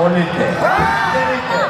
올릴 때, 때릴 때.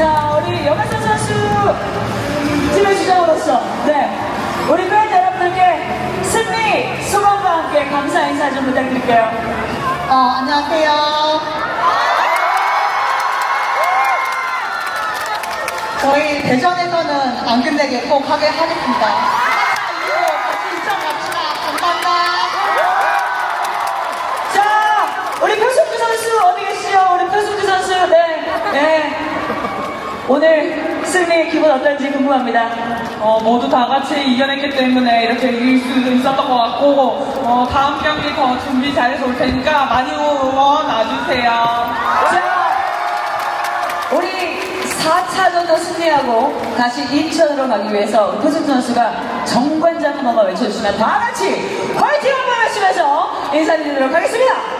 자 우리 여가선 선수 팀의 주장으로서 네 우리 팬 여러분들께 승리 소감과 함께 감사 인사 좀 부탁드릴게요. 어, 안녕하세요. 저희 대전에서는 안 끝내게 꼭 하게 하겠습니다. 오늘 승리의 기분 어떨지 궁금합니다. 어, 모두 다 같이 이겨냈기 때문에 이렇게 이길 수 있었던 것 같고, 어, 다음 경기 더 준비 잘해서 올 테니까 많이 응원 와주세요. 자, 우리 4차전도 승리하고 다시 인천으로 가기 위해서 표승주 선수가 정관장 한 번만 외쳐주시면 다 같이 화이팅 한번 외치면서 인사드리도록 하겠습니다.